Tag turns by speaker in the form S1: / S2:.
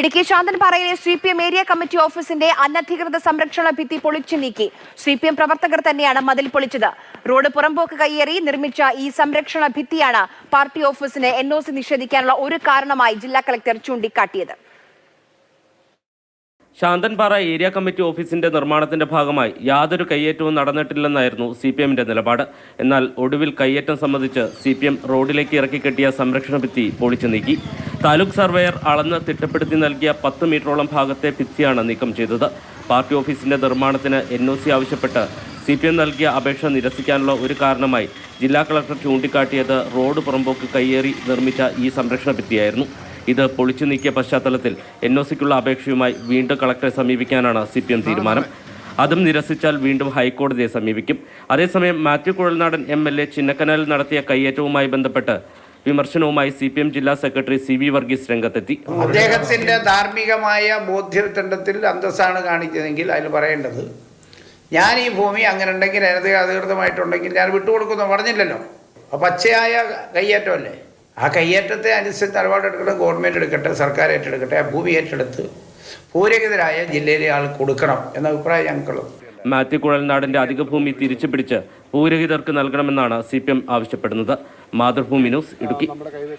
S1: Idukki ശാന്തൻപാറയിലെ C P M area committee ഓഫീസിന്റെ അനധികൃത സംരക്ഷണ ഭിത്തി പൊളിച്ചു നീക്കി. സി പി എം പ്രവർത്തകർ തന്നെയാണ് മതിൽ പൊളിച്ചത്. റോഡ് പുറമ്പോക്ക് കയ്യേറി നിർമ്മിച്ച ഈ സംരക്ഷണ ഭിത്തിയാണ് പാർട്ടി ഓഫീസിനെ എൻ ഒ സി നിഷേധിക്കാനുള്ള ഒരു കാരണമായി ജില്ലാ കളക്ടർ ചൂണ്ടിക്കാട്ടിയത്.
S2: ശാന്തൻപാറ ഏരിയ കമ്മിറ്റി ഓഫീസിന്റെ നിർമ്മാണത്തിന്റെ ഭാഗമായി യാതൊരു കയ്യേറ്റവും നടന്നിട്ടില്ലെന്നായിരുന്നു സി പി എമ്മിന്റെ നിലപാട്. എന്നാൽ ഒടുവിൽ കയ്യേറ്റം സംബന്ധിച്ച് സി പി എം റോഡിലേക്ക് ഇറക്കിക്കെട്ടിയ സംരക്ഷണ ഭിത്തി പൊളിച്ചു നീക്കി. താലൂക്ക് സർവേയർ അളന്ന് തിട്ടപ്പെടുത്തി നൽകിയ പത്ത് മീറ്ററോളം ഭാഗത്തെ ഭിത്തിയാണ് നീക്കം ചെയ്തത്. പാർട്ടി ഓഫീസിന്റെ നിർമ്മാണത്തിന് എൻ ഒ സി ആവശ്യപ്പെട്ട് സി പി എം നൽകിയ അപേക്ഷ നിരസിക്കാനുള്ള ഒരു കാരണമായി ജില്ലാ കളക്ടർ ചൂണ്ടിക്കാട്ടിയത് റോഡ് പുറമ്പോക്ക് കയ്യേറി നിർമ്മിച്ച ഈ സംരക്ഷണ ഭിത്തിയായിരുന്നു. ഇത് പൊളിച്ചു നീക്കിയ പശ്ചാത്തലത്തിൽ എൻ ഒ സിക്കുള്ള അപേക്ഷയുമായി വീണ്ടും കളക്ടറെ സമീപിക്കാനാണ് സി പി എം തീരുമാനം. അതും നിരസിച്ചാൽ വീണ്ടും ഹൈക്കോടതിയെ സമീപിക്കും. അതേസമയം Mathew Kuzhalnadan M L A ചിന്നക്കനാലിൽ നടത്തിയ കയ്യേറ്റവുമായി ബന്ധപ്പെട്ട് വിമർശനവുമായി സി പി എം ജില്ലാ സെക്രട്ടറി സി വി വർഗീസ് രംഗത്തെത്തി.
S3: അദ്ദേഹത്തിന്റെ ധാർമ്മികമായ ബോധ്യത്തിന്റെ അന്തസ്സാണ് കാണിച്ചതെങ്കിൽ അതിൽ പറയേണ്ടത് ഞാൻ ഈ ഭൂമി അങ്ങനെ ഉണ്ടെങ്കിൽ അതിനകത്ത് അധികൃതമായിട്ടുണ്ടെങ്കിൽ ഞാൻ വിട്ടുകൊടുക്കുന്നു പറഞ്ഞില്ലല്ലോ. അപ്പോൾ പച്ചയായ കയ്യേറ്റമല്ലേ? ആ കയ്യേറ്റത്തെ അനുസരിച്ച് നിലപാടെടുക്കണം ഗവൺമെന്റ് എടുക്കട്ടെ സർക്കാർ ഏറ്റെടുക്കട്ടെ ആ ഭൂമി ഏറ്റെടുത്ത് ഭൂരഹിതരായ ജില്ലയിലെ ആൾ കൊടുക്കണം എന്ന അഭിപ്രായം ഞങ്ങൾക്കുള്ളത്.
S2: മാത്യു കുഴൽനാടിന്റെ അധിക ഭൂമി തിരിച്ചു പിടിച്ച് നൽകണമെന്നാണ് സി പി എം ആവശ്യപ്പെടുന്നത്. മാതൃഭൂമി ന്യൂസ് ഇടുക്കി.